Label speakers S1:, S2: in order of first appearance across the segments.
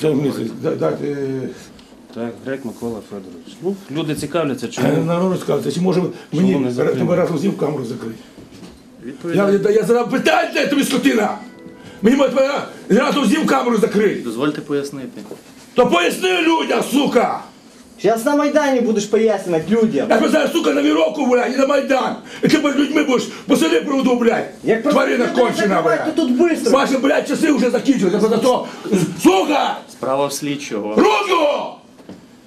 S1: Це місяць. Да-
S2: Так, Грек Микола Федорович. Ну, люди цікавляться,
S1: е,
S2: чому
S1: Народ розказується, чи може мені тебе разом з ним камеру закрити? Я, я, я задав питання, де тобі скотина. Мені може тебе разом з ним камеру закрити.
S2: Дозвольте пояснити.
S1: То поясни людям, сука!
S3: Сейчас на Майдані будеш пояснювати людям.
S1: Я зараз, сука, на віроку, блядь, і на Майдан. І ти перед людьми будеш посади проводу, блядь.
S3: Як просто
S1: Тварина кончена, блядь.
S3: то тут быстро.
S1: Ваші, блядь, часи вже закінчилися. За то, сука!
S2: Справа в слідчого.
S1: Руку!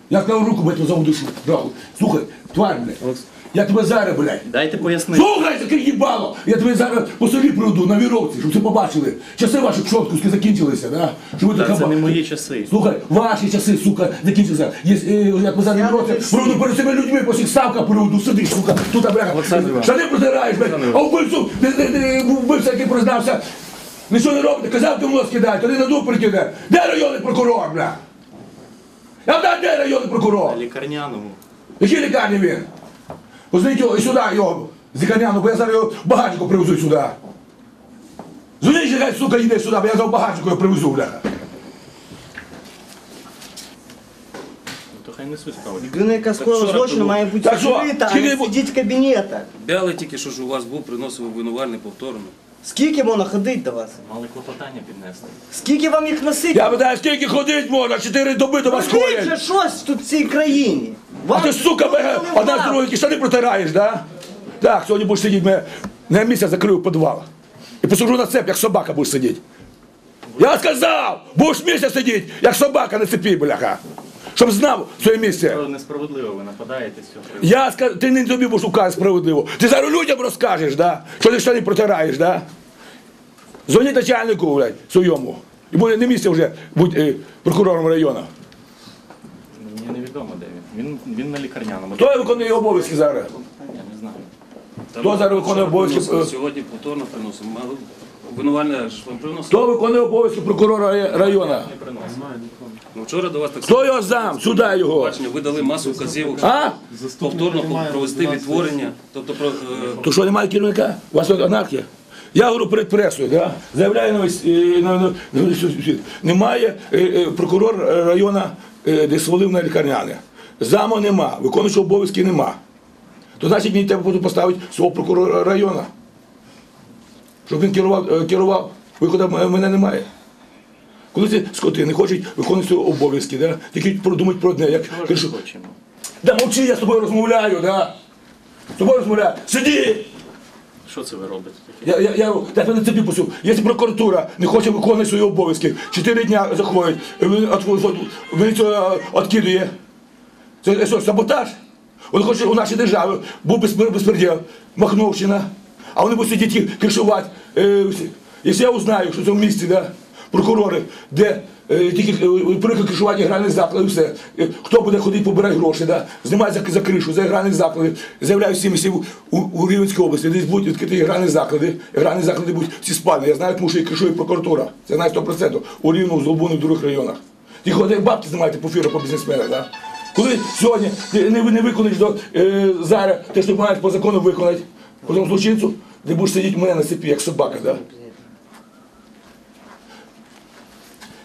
S1: Я сказав руку, блядь, за душу. Нахуй. Слухай, тварь, блядь. Я тебе зараз, блядь.
S2: Дайте пояснити.
S1: Слухай, таке їбало! Я тебе зараз по селі приведу на віровці, щоб це побачили. Часи ваші пшоткуски закінчилися, да? Щоб ви
S2: Та
S1: така
S2: це не мої часи.
S1: Слухай, ваші часи, сука, закінчилися. Є, е, зараз
S3: Я
S1: році,
S3: не всі.
S1: проведу перед цими людьми, по всіх ставках приведу, сидиш, сука, тут, бляха.
S2: Олександр Іванович.
S1: Штани протираєш, блядь, а вбивцю, не- не- не- вбивця, який признався, нічого не робите, казав, ти в мозг кидай, тоді на дуб прикине. Де районний прокурор, бля? Я знаю, де районний прокурор?
S2: На лікарняному.
S1: В якій лікарні він? Позвоніть його і сюди його, з бо я зараз його багатько привезу сюди. Дзвоніть, хай, сука, йде сюди, бо я зараз багатько його привезу, бляха.
S2: Ну, то хай несуть справу.
S3: Людина, яка скоїла
S2: Так що
S3: злочин,
S2: робити?
S3: має бути
S1: Так що,
S3: закрита, а
S1: скільки
S3: не
S1: бу-
S3: сидіть в кабінетах.
S2: Бяли тільки, що ж у вас був, приносив обвинувальний повторно.
S3: Скільки можна ходити до вас?
S2: Мали клопотання піднести.
S3: Скільки вам їх носити?
S1: Я питаю, скільки ходить можна? Чотири доби до вас
S3: Робіть же
S1: ходять.
S3: щось тут в цій країні.
S1: А ти, сука, мене
S3: не
S1: одна з другої штани протираєш, да? Так, сьогодні будеш сидіти, мене на місяць закрию підвал. І посажу на цеп, як собака будеш сидіти. Я сказав, будеш місяць сидіти, як собака на цепі, бляха. Щоб знав своє місце.
S2: Несправедливо ви нападаєте приводу.
S1: Я скажу, ти не тобі будеш указати справедливо. Ти зараз людям розкажеш, да? що ти штани протираєш, да? Дзвоніть начальнику, блядь, своєму. І буде не місце вже бути е, прокурором району.
S2: Мені невідомо, де він. Він, він на лікарняному.
S1: Хто виконує обов'язки зараз?
S2: Я не знаю.
S1: Хто зараз виконує обов'язки?
S2: Сьогодні повторно приносимо. Обвинувальне ж вам приносив?
S1: Хто виконує обов'язки прокурора ра- району?
S2: Не. Ну, вчора до вас так
S1: Хто його зам? Сюди його.
S2: бачення, ви дали масу вказівок,
S1: А?
S2: повторно провести відтворення. Тобто про, е,
S1: То що немає керівника? У вас тут анархія? Я говорю перед пресою, да? заявляю на весь, е, на, на, на весь світ. Немає е, е, прокурор району, е, де свалив на лікарняне. Заму нема, виконуючого обов'язки нема. То значить мені треба буде поставити свого прокурора району. Щоб він керував, е, керував. виходу мене немає. Коли ці скоти не хочуть виконувати свої обов'язки, да? тільки продумати про одне, як кажу, да мовчи, я з тобою розмовляю, да? з тобою розмовляю. Сиди!
S2: Що це ви робите?
S1: Я, я, я, я на цепі пустив. Якщо прокуратура не хоче виконувати свої обов'язки, чотири дня заходить, він відкидує. Це що, саботаж? Він хоче у нашій державі був безпреділ, Махновщина, а вони будуть сидіти кришувати. Е, якщо я узнаю, що це в місці, да, прокурори, де е, тільки е, приклад кришування гральних закладів, все. Е, Хто буде ходити, побирати гроші, да, знімати за, за кришу, за гральних закладів, заявляю всім всім у, у Рівненській області, десь будуть відкриті гральні заклади, гральні заклади будуть всі спальні. Я знаю, тому що їх кришує прокуратура. Це знаю 100%. У Рівному, в Золбуні, в других районах. Ті ходять бабки знімаєте по фіру, по бізнесменах, да? Коли сьогодні ти не, не виконаєш до е, зараз, те, що ти маєш по закону виконати, по тому злочинцю, ти будеш сидіти мене на цепі, як собака, да?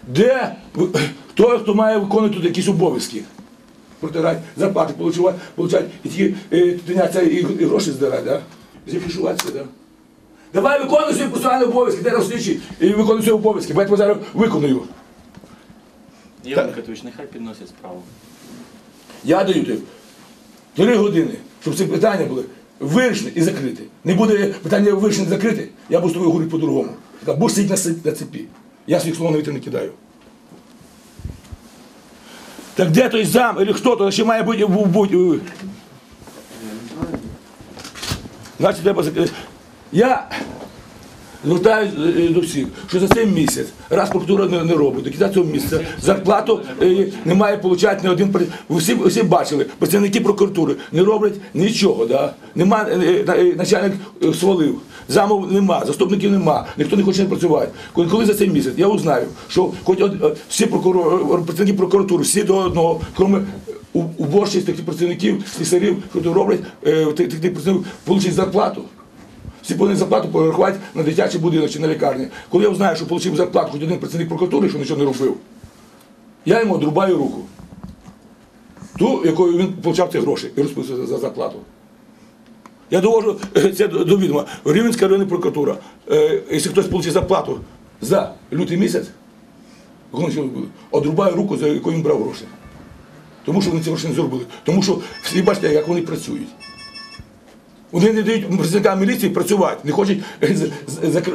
S1: Де ви- хто, має виконувати тут якісь обов'язки? Протирати, зарплати получати, і ті е, і, і гроші здирати, да? Зафішуватися, да? Давай виконуй свої персональні обов'язки, де розслідчий і виконуй свої обов'язки, бо я тебе зараз виконую.
S2: Ігор Микитович, нехай підносять справу.
S1: Я даю тобі три години, щоб ці питання були вирішені і закриті. Не буде питання вирішені і закриті, я буду з тобою говорити по-другому. Будеш сидіти на, цепі. Я своїх слов на вітер не кидаю. Так де той зам, або хто то ще має бути, бути. Значить, треба закрити. Я звертаюся до всіх, що за цей місяць, раз прокуратура не, не робить, до кінця цього місяця зарплату е, не має получати ні один ви всі бачили, працівники прокуратури не роблять нічого. Да? Нема, е, е, е, начальник е, свалив, замов нема, заступників нема, ніхто не хоче працювати. Коли, коли за цей місяць я узнаю, що хоч од- е, всі прокурори, працівники прокуратури, всі до одного, крім у- уборщиць таких працівників, слісарів, тут роблять, е, тих працівників, получать зарплату. Всі повинні зарплату порахувати на дитячий будинок чи на лікарні. Коли я знаю, що отримав зарплату хоч один працівник прокуратури, що нічого не робив, Я йому одрубаю руку. Ту, якою він отримав ці гроші і розписується за зарплату. Я довожу е, це до до відома. Рівненська районна прокуратура. Е, якщо хтось отримав зарплату за лютий місяць, одрубає руку, за якою він брав гроші. Тому що вони ці гроші не зробили. Тому що всі бачите, як вони працюють. Вони не дають працівникам міліції працювати, не хочуть, е,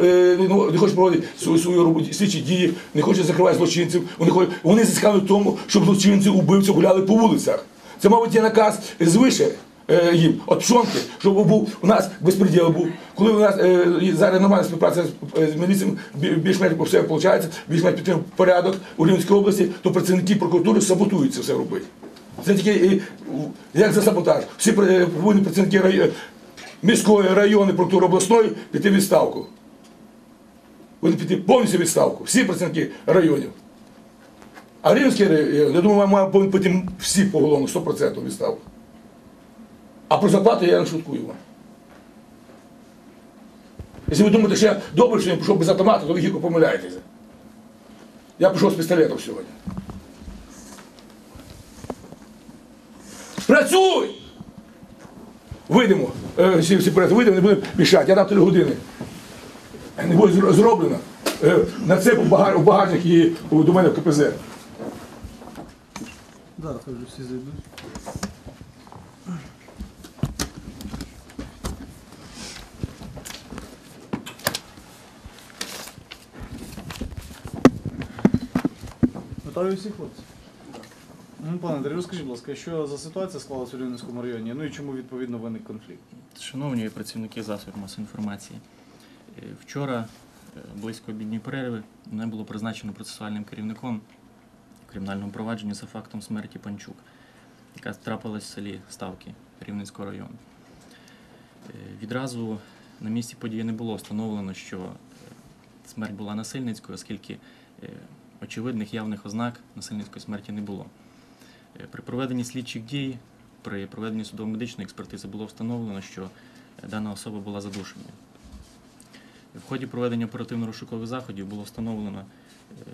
S1: е, ну, не хочуть проводити свою, свою роботу, слідчі дії, не хочуть закривати злочинців. Вони, хочуть, вони зацікавлені в тому, щоб злочинці, убивці гуляли по вулицях. Це, мабуть, є наказ звише е, їм, от пшонки, щоб був у нас безпреділ був. Коли у нас зараз нормальна співпраця з, міліцією, більш-менш все виходить, більш-менш підтримує порядок у Рівненській області, то працівники прокуратури саботують це все робити. Це тільки як за саботаж. Всі повинні працівники міської, районної прокуратури обласної піти відставку. Вони піти повністю відставку. Всі працівники районів. А Рівненський район, я думаю, має повинні піти всі поголовно, 100% відставку. А про зарплату я не шуткую вам. Якщо ви думаєте, що я добре, що я пішов без автомата, то ви гірко помиляєтеся. Я пішов з пістолетом сьогодні. Працюй! Вийдемо, е, всі, всі порядки, вийдемо, не будемо мішати. Я дам 3 години. Не буде зро- зроблено. Е, На це у багаж- багажник і до мене в КПЗ.
S4: Да, вже всі зайдуть. Готові всі хлопці? Ну, пане Андрій, розкажіть, будь ласка, що за ситуація склалася у Рівненському районі, ну і чому відповідно виник конфлікт?
S2: Шановні працівники засобів масової інформації, е, вчора, е, близько обідньої перерви, мене було призначено процесуальним керівником в кримінальному провадженні за фактом смерті Панчук, яка трапилась в селі Ставки Рівненського району. Е, Відразу на місці події не було встановлено, що смерть була насильницькою, оскільки очевидних явних ознак насильницької смерті не було. Е, При проведенні слідчих дій, при проведенні судово-медичної експертизи було встановлено, що е, дана особа була задушеною. В ході проведення оперативно-розшукових заходів було встановлено е,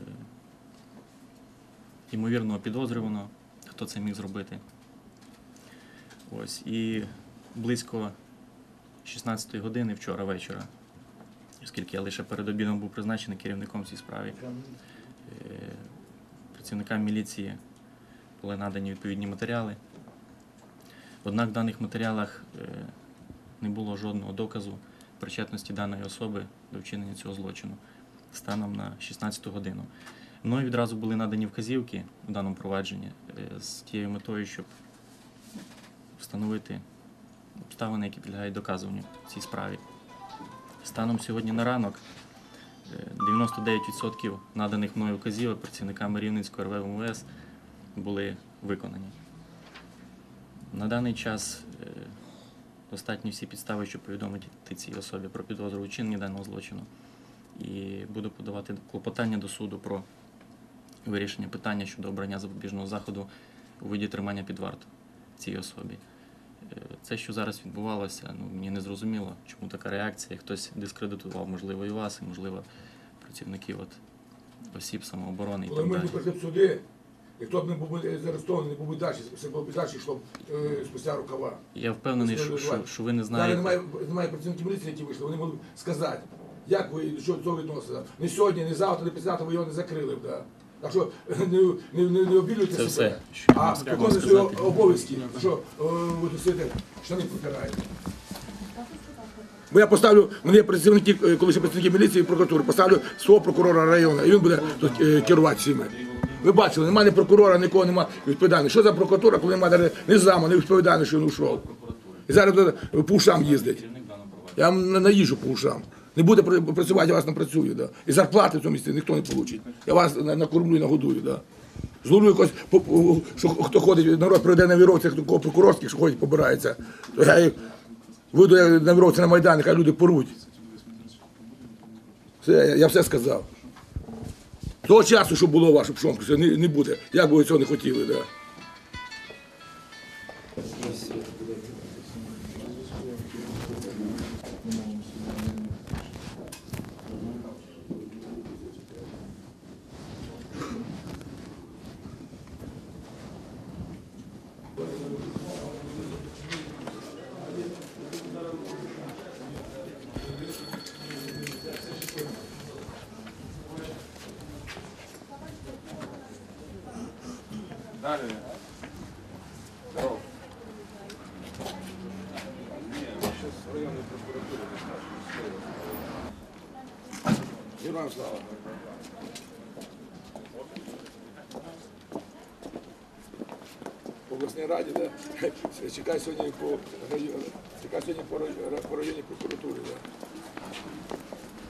S2: ймовірного підозрюваного, хто це міг зробити. Ось, і близько 16-ї години вчора вечора, оскільки я лише перед обідом був призначений керівником справі, е, працівникам міліції були надані відповідні матеріали. Однак в даних матеріалах е, не було жодного доказу причетності даної особи до вчинення цього злочину станом на 16 годину. Мною відразу були надані вказівки у даному провадженні е, з тією метою, щоб встановити обставини, які підлягають доказуванню в цій справі. Станом сьогодні на ранок е, 99% наданих мною вказівок працівниками Рівненського РВ МВС були виконані. На даний час е, достатні всі підстави, щоб повідомити цій особі про підозру у вчиненні даного злочину. І буду подавати клопотання до суду про вирішення питання щодо обрання запобіжного заходу у виді тримання під варту цій особі. Е, Це, що зараз відбувалося, ну, мені не зрозуміло, чому така реакція. Хтось дискредитував, можливо, і вас, і, можливо, працівників от, осіб самооборони і так далі.
S1: Хто б не був заарештований, не був би далі, все було б далі, йшло б е, спустя рукава.
S2: Я впевнений, що, що, що ви не
S1: Зараз
S2: знаєте.
S1: немає, немає працівників міліції, які вийшли, вони можуть сказати, як ви до чого до цього відносите. Не сьогодні, не завтра, не післязавтра ви його не закрили б. Да. Так що не, не, не, не обілюйте
S2: Це
S1: себе.
S2: все, що я
S1: а
S2: можу
S1: виконуйте
S2: сказати.
S1: свої обов'язки, що е, ви тут сидите, штани протираєте. Бо я поставлю, мене є працівники, е, колись працівники міліції і прокуратури, поставлю свого прокурора району, і він буде тут е, керувати всіми. Ви бачили, немає ні прокурора, нікого немає відповідальності. Що за прокуратура, коли немає навіть ні заму, ні відповідальності, що він ушов. І зараз по ушам їздить. Я вам наїжджу по ушам. Не буде працювати, я вас не працюю. Да. І зарплати в цьому місці ніхто не получить. Я вас накормлю і нагодую. Да. Зловлю якось, що хто ходить, народ прийде на віровці, хто прокурорських, що ходять, побирається. То я їх вийду на віровці на Майдан, хай люди поруть. Все, я, я все сказав. Того часу, що було ваше пшонку, це не, не буде. Як би ви цього не хотіли, да. Далі. Здорово. Героям слава. В обласній раді, да? Чекай сьогодні по району, чекай сьогодні по районі, по районі прокуратури, да.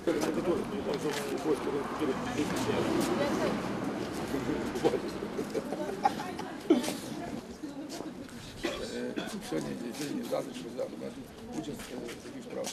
S1: Прокуратури, там, що в Польській прокуратурі. Сьогодні, сьогодні, завтра, завтра, тут участь е, таких справ.